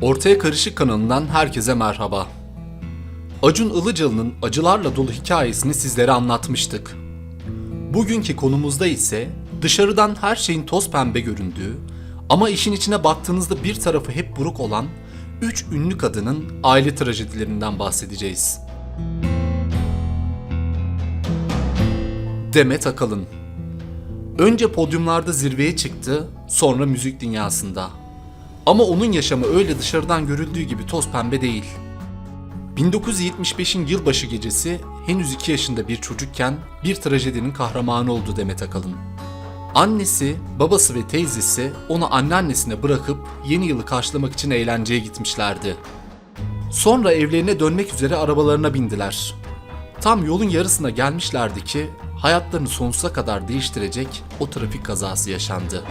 Ortaya Karışık kanalından herkese merhaba. Acun Ilıcalı'nın acılarla dolu hikayesini sizlere anlatmıştık. Bugünkü konumuzda ise dışarıdan her şeyin toz pembe göründüğü ama işin içine baktığınızda bir tarafı hep buruk olan üç ünlü kadının aile trajedilerinden bahsedeceğiz. Demet Akalın Önce podyumlarda zirveye çıktı, sonra müzik dünyasında. Ama onun yaşamı öyle dışarıdan görüldüğü gibi toz pembe değil. 1975'in yılbaşı gecesi henüz 2 yaşında bir çocukken bir trajedinin kahramanı oldu Demet Akalın. Annesi, babası ve teyzesi onu anneannesine bırakıp yeni yılı karşılamak için eğlenceye gitmişlerdi. Sonra evlerine dönmek üzere arabalarına bindiler. Tam yolun yarısına gelmişlerdi ki hayatlarını sonsuza kadar değiştirecek o trafik kazası yaşandı.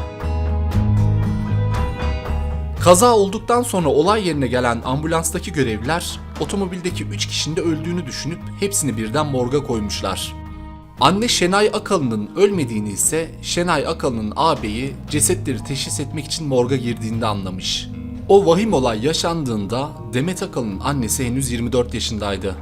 Kaza olduktan sonra olay yerine gelen ambulanstaki görevliler otomobildeki 3 kişinin de öldüğünü düşünüp hepsini birden morga koymuşlar. Anne Şenay Akalın'ın ölmediğini ise Şenay Akalın'ın ağabeyi cesetleri teşhis etmek için morga girdiğinde anlamış. O vahim olay yaşandığında Demet Akalın'ın annesi henüz 24 yaşındaydı.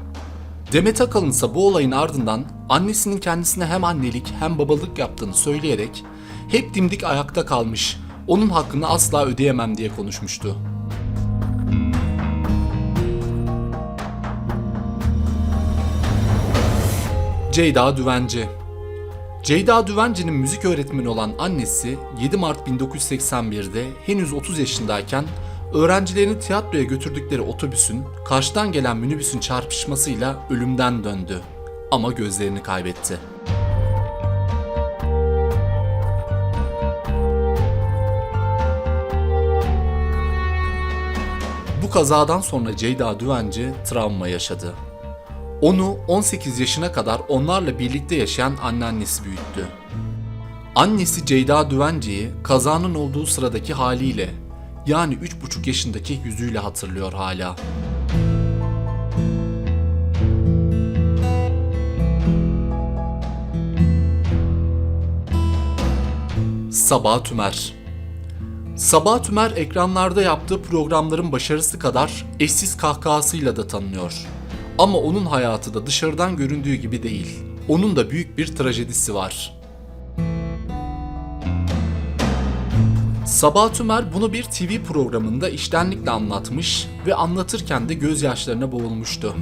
Demet Akalın ise bu olayın ardından annesinin kendisine hem annelik hem babalık yaptığını söyleyerek hep dimdik ayakta kalmış, onun hakkını asla ödeyemem diye konuşmuştu. Ceyda Düvenci Ceyda Düvenci'nin müzik öğretmeni olan annesi 7 Mart 1981'de henüz 30 yaşındayken öğrencilerini tiyatroya götürdükleri otobüsün karşıdan gelen minibüsün çarpışmasıyla ölümden döndü. Ama gözlerini kaybetti. Kazadan sonra Ceyda Düvenci travma yaşadı. Onu 18 yaşına kadar onlarla birlikte yaşayan anneannesi büyüttü. Annesi Ceyda Düvenci'yi kazanın olduğu sıradaki haliyle yani 3,5 yaşındaki yüzüyle hatırlıyor hala. Sabah Tümer Sabah Tümer ekranlarda yaptığı programların başarısı kadar eşsiz kahkahasıyla da tanınıyor. Ama onun hayatı da dışarıdan göründüğü gibi değil. Onun da büyük bir trajedisi var. Sabah Tümer bunu bir TV programında iştenlikle anlatmış ve anlatırken de gözyaşlarına boğulmuştu.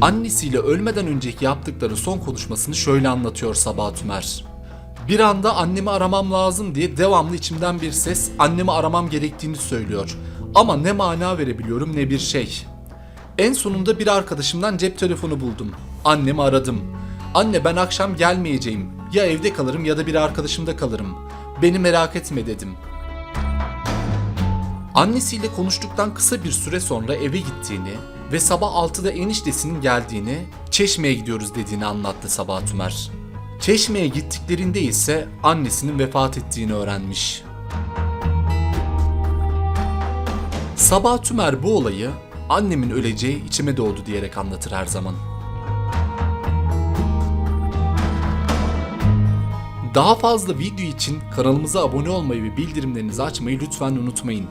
Annesiyle ölmeden önceki yaptıkları son konuşmasını şöyle anlatıyor Sabah Tümer. Bir anda annemi aramam lazım diye devamlı içimden bir ses annemi aramam gerektiğini söylüyor. Ama ne mana verebiliyorum ne bir şey. En sonunda bir arkadaşımdan cep telefonu buldum. Annemi aradım. Anne ben akşam gelmeyeceğim. Ya evde kalırım ya da bir arkadaşımda kalırım. Beni merak etme dedim. Annesiyle konuştuktan kısa bir süre sonra eve gittiğini ve sabah 6'da eniştesinin geldiğini, Çeşme'ye gidiyoruz dediğini anlattı Sabah Tümer. Çeşme'ye gittiklerinde ise annesinin vefat ettiğini öğrenmiş. Sabah Tümer bu olayı annemin öleceği içime doğdu diyerek anlatır her zaman. Daha fazla video için kanalımıza abone olmayı ve bildirimlerinizi açmayı lütfen unutmayın.